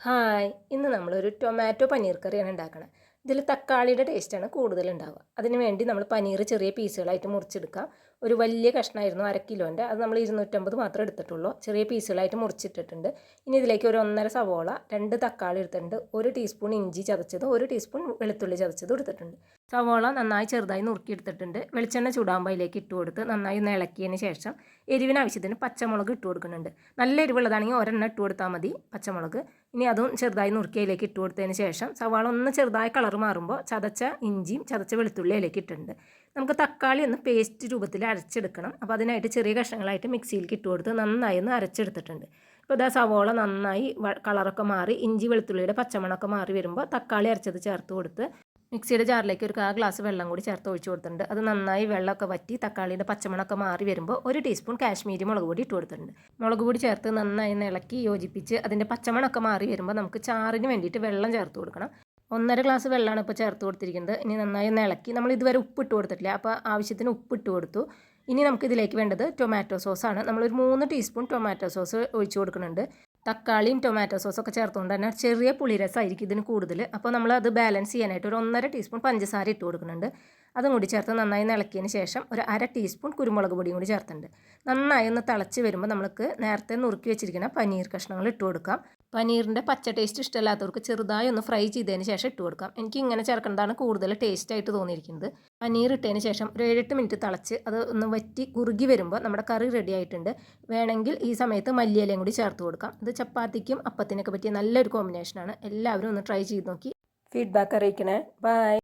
Hi ഇന്ന് നമ്മളൊരു tomato paneer കറിയാണ് ഉണ്ടാക്കുന്നത് ഇതിൽ തക്കാളിയുടെ ടേസ്റ്റാണ് കൂടുതൽ ഉണ്ടാവുക അതിന് വേണ്ടി നമ്മൾ പനീർ ചെറിയ പീസുകളായിട്ട് മുറിച്ചെടുക്കാം. ഒരു വലിയ കഷ്ണമായിരുന്നു അര കിലോന്റെ. അത് നമ്മൾ ഇരുന്നൂറ്റമ്പത് മാത്രമേ എടുത്തിട്ടുള്ളൂ. ചെറിയ പീസുകളായിട്ട് മുറിച്ചിട്ടിട്ടുണ്ട്. ഇനി ഇതിലേക്ക് ഒരു ഒന്നര സവോള രണ്ട് തക്കാളി എടുത്തിട്ടുണ്ട്. ഒരു ടീസ്പൂൺ ഇഞ്ചി ചതച്ചത് ഒരു ടീസ്പൂൺ വെളുത്തുള്ളി ചതച്ചത് എടുത്തിട്ടുണ്ട്. സവോള നന്നായി ചെറുതായി നുറുക്കി നുറുക്കിയെടുത്തിട്ടുണ്ട് വെളിച്ചെണ്ണ ചൂടാകുമ്പോൾ അതിലേക്ക് ഇട്ട് കൊടുത്ത് നന്നായി ഒന്ന് ഇളക്കിയതിന് ശേഷം എരിവിന് ആവശ്യത്തിന് പച്ചമുളക് ഇട്ട് കൊടുക്കുന്നുണ്ട്. നല്ല എരിവുള്ളതാണെങ്കിൽ ഒരെണ്ണം ഇട്ട് കൊടുത്താൽ മതി പച്ചമുളക്. ഇനി അതും ചെറുതായി നുറുക്കി അതിലേക്ക് ഇട്ട് കൊടുത്തതിന് ശേഷം സവാള ഒന്ന് ചെറുതായി കളർ മാറുമ്പോൾ ചതച്ച ഇഞ്ചിയും ചതച്ച വെളുത്തുള്ളി അതിലേക്ക് ഇട്ടിട്ടുണ്ട്. നമുക്ക് തക്കാളി ഒന്ന് പേസ്റ്റ് രൂപത്തിൽ അരച്ചെടുക്കണം. അപ്പോൾ അതിനായിട്ട് ചെറിയ കഷ്ണങ്ങളായിട്ട് മിക്സിയിലേക്ക് ഇട്ട് കൊടുത്ത് നന്നായി ഒന്ന് അരച്ചെടുത്തിട്ടുണ്ട്. ഇപ്പോൾ ഇതാ സവോള നന്നായി കളറൊക്കെ മാറി ഇഞ്ചി വെളുത്തുള്ളിയുടെ പച്ചമണമൊക്കെ മാറി വരുമ്പോൾ തക്കാളി അരച്ചത് ചേർത്ത് കൊടുത്ത് മിക്സിയുടെ ജാറിലേക്ക് ഒരു കാ ഗ്ലാസ് വെള്ളം കൂടി ചേർത്ത് ഒഴിച്ചു കൊടുത്തിട്ടുണ്ട്. അത് നന്നായി വെള്ളമൊക്കെ വറ്റി തക്കാളിയുടെ പച്ചമണമൊക്കെ മാറി വരുമ്പോൾ ഒരു ടീസ്പൂൺ കാശ്മീരി മുളക് പൊടി ഇട്ട് കൊടുത്തിട്ടുണ്ട്. മുളക് പൊടി ചേർത്ത് നന്നായി ഇളക്കി യോജിപ്പിച്ച് അതിന്റെ പച്ചമണമൊക്കെ മാറി വരുമ്പോൾ നമുക്ക് ചാറിന് വേണ്ടിയിട്ട് വെള്ളം ചേർത്ത് കൊടുക്കണം. ഒന്നര ഗ്ലാസ് വെള്ളമാണ് ഇപ്പോൾ ചേർത്ത് കൊടുത്തിരിക്കുന്നത്. ഇനി നന്നായി ഇളക്കി. നമ്മൾ ഇതുവരെ ഉപ്പ് ഇട്ട് കൊടുത്തിട്ടില്ല. അപ്പോൾ ആവശ്യത്തിന് ഉപ്പ് ഇട്ട് കൊടുത്തു. ഇനി നമുക്ക് ഇതിലേക്ക് വേണ്ടത് ടൊമാറ്റോ സോസാണ് നമ്മളൊരു മൂന്ന് ടീസ്പൂൺ ടൊമാറ്റോ സോസ് ഒഴിച്ചു കൊടുക്കുന്നുണ്ട്. തക്കാളിയും ടൊമാറ്റോ സോസൊക്കെ ചേർത്തുകൊണ്ട് തന്നെ ചെറിയ പുളിരസമായിരിക്കും ഇതിന് കൂടുതൽ. അപ്പോൾ നമ്മൾ അത് ബാലൻസ് ചെയ്യാനായിട്ട് ഒരു ഒന്നര ടീസ്പൂൺ പഞ്ചസാര ഇട്ട് കൊടുക്കുന്നുണ്ട്. അതും കൂടി ചേർത്ത് നന്നായി ഇളക്കിയതിന് ശേഷം ഒരു അര ടീസ്പൂൺ കുരുമുളക് പൊടിയും കൂടി ചേർത്തുണ്ട് നന്നായി ഒന്ന് തിളച്ച് വരുമ്പോൾ നമുക്ക് നേരത്തെ നുറുക്കി വെച്ചിരിക്കുന്ന പനീർ കഷ്ണങ്ങൾ ഇട്ട് കൊടുക്കാം. പനീറിന്റെ പച്ച ടേസ്റ്റ് ഇഷ്ടമല്ലാത്തവർക്ക് ചെറുതായി ഒന്ന് ഫ്രൈ ചെയ്തതിന് ശേഷം ഇട്ട് കൊടുക്കാം. എനിക്ക് ഇങ്ങനെ ചേർക്കേണ്ടതാണ് കൂടുതൽ ടേസ്റ്റ് ആയിട്ട് തോന്നിയിരിക്കുന്നത്. പനീർ ഇട്ടതിന് ശേഷം ഒരു ഏഴെട്ട് മിനിറ്റ് തിളച്ച് അത് ഒന്ന് വറ്റി കുറുകി വരുമ്പോൾ നമ്മുടെ കറി റെഡി ആയിട്ടുണ്ട്. വേണമെങ്കിൽ ഈ സമയത്ത് മല്ലിയിലയും കൂടി ചേർത്ത് കൊടുക്കാം. ഇത് ചപ്പാത്തിക്കും അപ്പത്തിനൊക്കെ പറ്റിയ നല്ലൊരു കോമ്പിനേഷനാണ് എല്ലാവരും ഒന്ന് ട്രൈ ചെയ്ത് നോക്കി. ഫീഡ്ബാക്ക് അറിയിക്കണേ. ബൈ